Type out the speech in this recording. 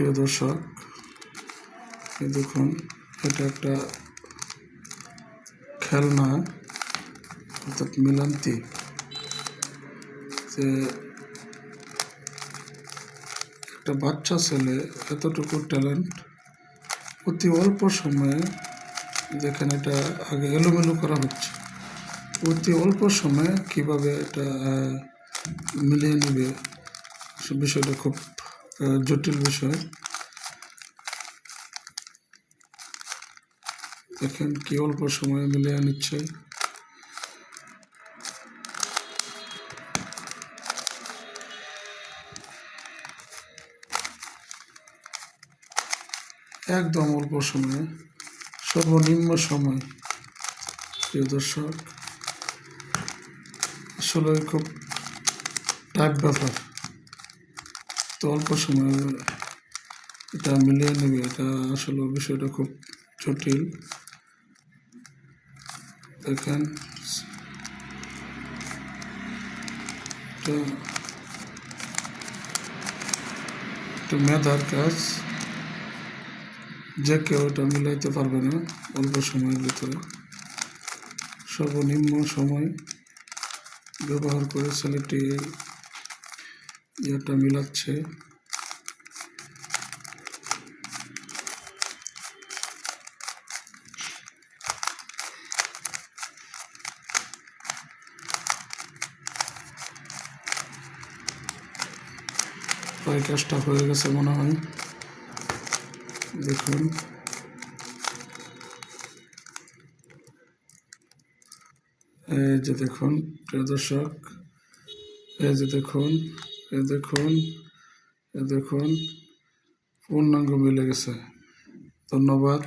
প্রিয় দর্শক দেখুন, এটা একটা খেলনা, অর্থাৎ মিলান্তি যে একটা বাচ্চা ছেলে, এতটুকু ট্যালেন্ট অতি অল্প সময়ে যেখানে এটা আগে এলোমেলো করা হচ্ছে। অতি অল্প সময়ে কীভাবে এটা মিলিয়ে নেবে বিষয়টা খুব জটিল বিষয়। দেখেন কি অল্প সময়ে মিলিয়ে নিচ্ছে। একদম অল্প সময়ে, সর্বনিম্ন সময়, প্রিয় দর্শক, আসলে খুব টাইপ ব্যাপার। তো অল্প সময়ে এটা মিলিয়ে নেবে। এটা আসলে বিষয়টা খুব জটিল। দেখেন। একটা মেধার কাজ। যে কেউ এটা মিলাইতে পারবে না অল্প সময়ের ভিতরে। সর্বনিম্ন সময় ব্যবহার করে ছেলেটি ইয়েটা মিলাচ্ছে। প্রায় কাজটা হয়ে গেছে মনে হয়। দেখুন। এই যে দেখুন, প্রিয় দর্শক, এই যে দেখুন। এই দেখুন এই দেখুন পূর্ণাঙ্গ মিলে গেছে। ধন্যবাদ।